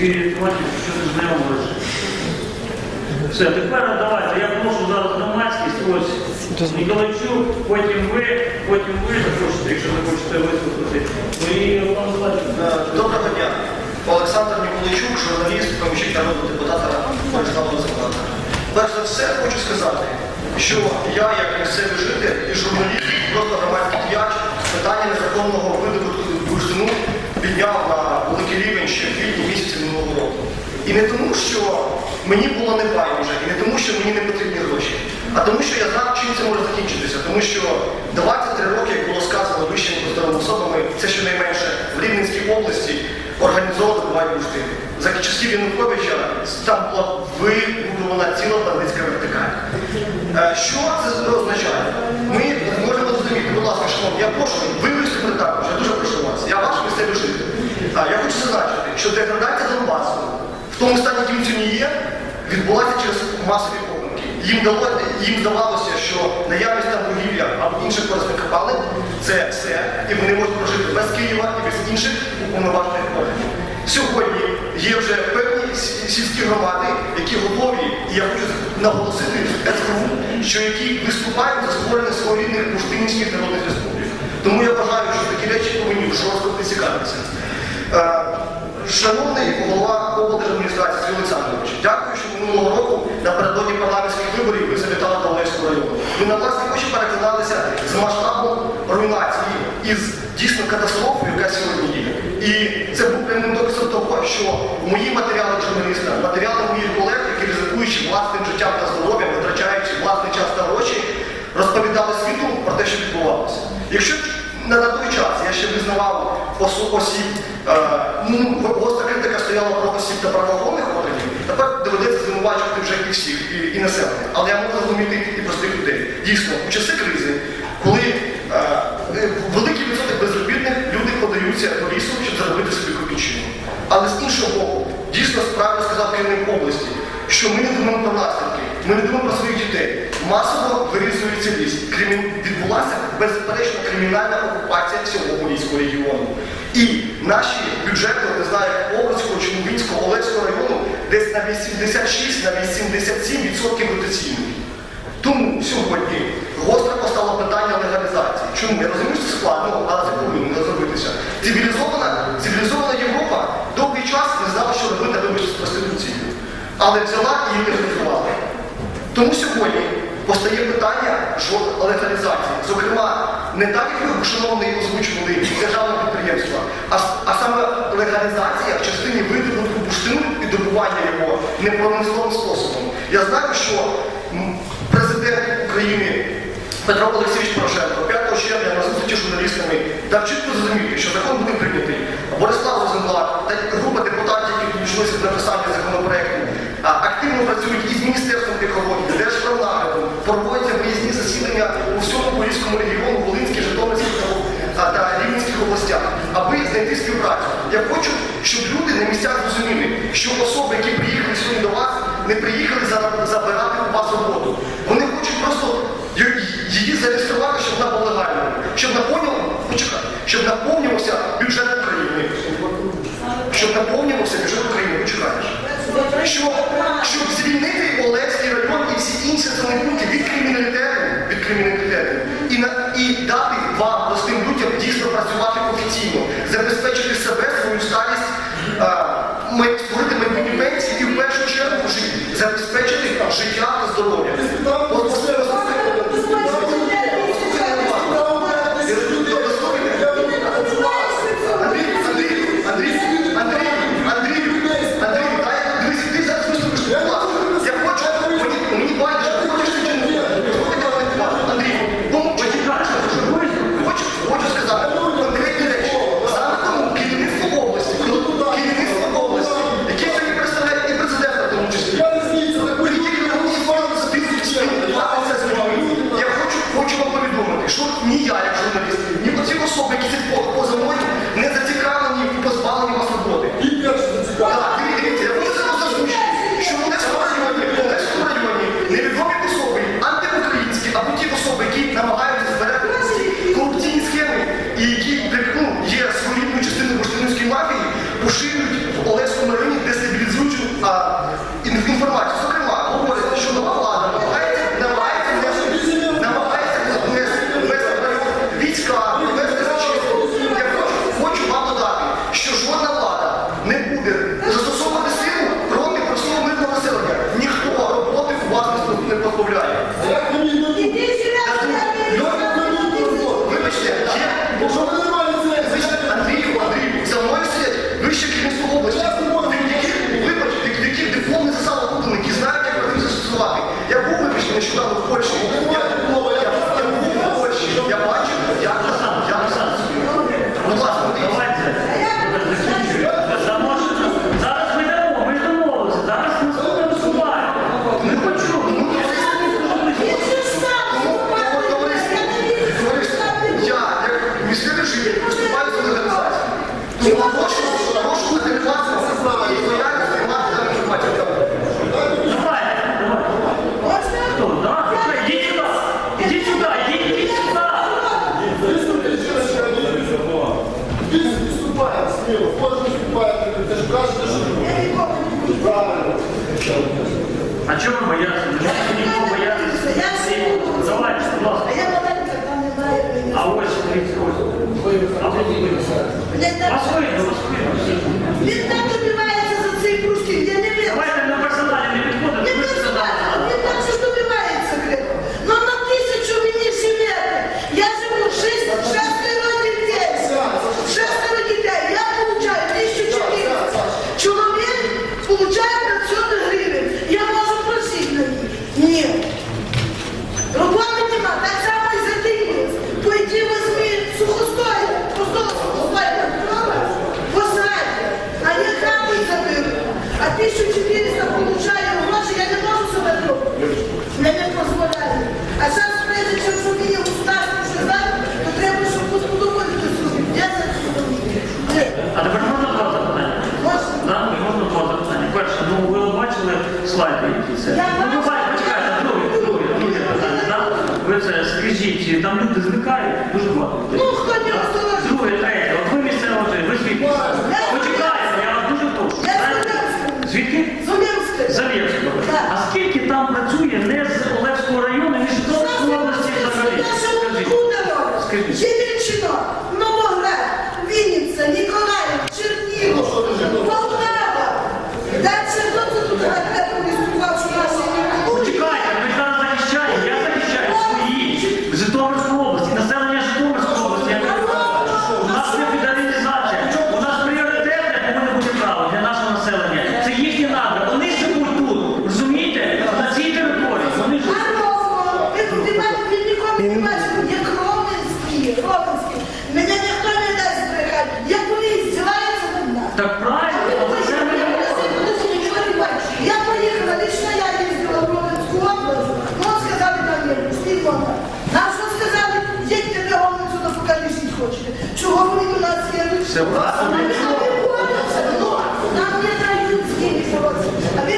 відреєструвати, що з нею може. Все, тепер давайте, я прошу зараз громадськість, ось Ніколайчук, потім ви, потім ви захочете, якщо ви хочете виступити. Ну і пан Владимир. Е, Доброго дня. Олександр Ніколайчук, журналіст, помічник народного депутата Владислава Закладка. Перш за все хочу сказати, що я, як місцевий житель і журналіст, просто громадський діяч, питання незаконного видобутку бурштину підняв на великий рівень ще в квітні місяці минулого року. І не тому, що мені було не байдуже, і не тому, що мені не потрібні гроші, а тому, що я знав, чим це може закінчитися. Тому що 23 роки, як було сказано вищими посадовими особами, це щонайменше в Рівненській області організовано добувають. За часів Януковича там була вибудована ціла бандитська вертикаль. Е, Що це означає? Ми можемо зрозуміти, будь ласка, шановні, я прошу, ви також, я дуже прошу вас. Я ваш місцевий житель. А, Я хочу зазначити, що деградація Донбасу в тому стані, яким сьогодні є, відбулася через масові помилки. Їм, їм здавалося, що наявність там вугілля або інших корисних копалин це все, і вони можуть прожити без Києва і без інших уповноважених органів. Сьогодні є вже певні сільські громади, які готові, і я хочу наголосити СБУ, що які виступають за створення своєрідних пуштинівських народних республік. Тому я вважаю, що такі речі повинні жорстко присікатися. Шановний голова облдержадміністрації Олександрович, дякую, що минулого року напередодні парламентських виборів ви завітали до Олевського району. Ви на власні очі переконалися з масштабом руйнації і з дійсно катастрофою, яка сьогодні є. І це був прямим доказом того, що мої матеріали журналіста, матеріали моїх колег, які ризикуючи власним життям та здоров'ям, витрачаючи власний час та гроші, розповідали світу про те, що відбувалося. Якщо на, осу- осіб, е, ну, гостра критика стояла про осіб та правоохоронних органів, тепер доведеться звинувачувати вже і всіх, і, і населення. Але я можу зрозуміти і простих людей. Дійсно, у часи кризи, коли е, великий відсоток безробітних люди подаються до лісу, щоб заробити собі копійчину. Але з іншого боку, дійсно правильно сказав керівник області, що ми не думаємо про наслідки, ми не думаємо про своїх дітей. Масово вирізується ліс. Кримін... Відбулася безперечно кримінальна окупація всього Волинського регіону. І наші бюджети, не знаю, Овруцького, Чумовінського, Олевського району десь на 86, на 87% дотаційні. Тому сьогодні гостро постало питання легалізації. Чому? Я розумію, що це складно, але це повинно зробитися. Цивілізована, цивілізована Європа довгий час не знала, що робити вибачте з проституцією. Але взяла і легалізувала. Тому сьогодні постає питання легалізації. Зокрема, не так, як ви, шановний, озвучували державне підприємства, а, а саме легалізація в частині видобутку бурштину і добування його непромисловим способом. Я знаю, що президент України Петро Олексійович Порошенко 5 червня на зустрічі журналістами дав чітко зрозуміти, що закон буде прийнятий. Борислав Розенблат та група депутатів, які підійшлися до написання законопроекту, активно працюють із Міністерством засідання у всьому Поліському регіону, Волинській, Житомирській та, Рівненських областях, аби знайти співпрацю. Я хочу, щоб люди на місцях зрозуміли, що особи, які приїхали сьогодні до вас, не приїхали забирати у вас роботу. Вони хочуть просто її зареєструвати, щоб вона була легальною, щоб наповнювала, почекай, щоб наповнювався життя та здоров'я. Кожен вступає, ти ж кажете, що правильно. А чому бояться? Не можна нікого боятися. Залазь, будь ласка. А я маленька, там не знаю. А ось, дивіться, ось. А ви не А свої, а свої. Він так добивається за цей кружки, я не вірю. кажіть, там люди зникають, дуже багато людей. Ну, хочете. Чого ви до нас їдуть? Це власне. Ну, нам не дають з ними. А ви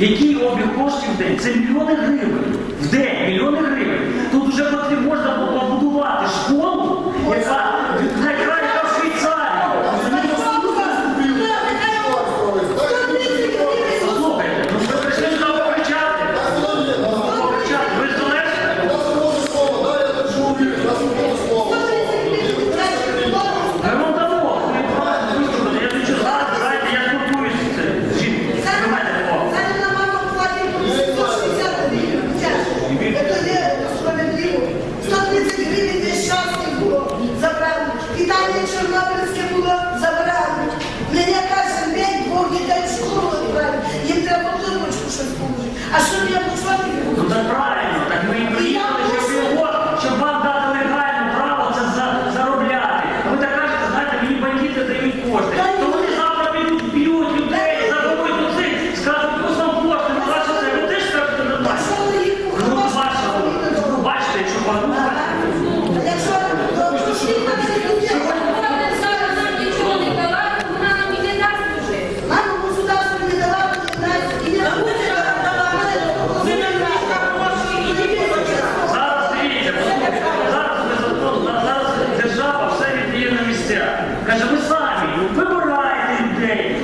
Який обіг коштів в день? Це мільйони гривень. В день мільйони гривень. Тут вже потрібно можна побудувати. Людей,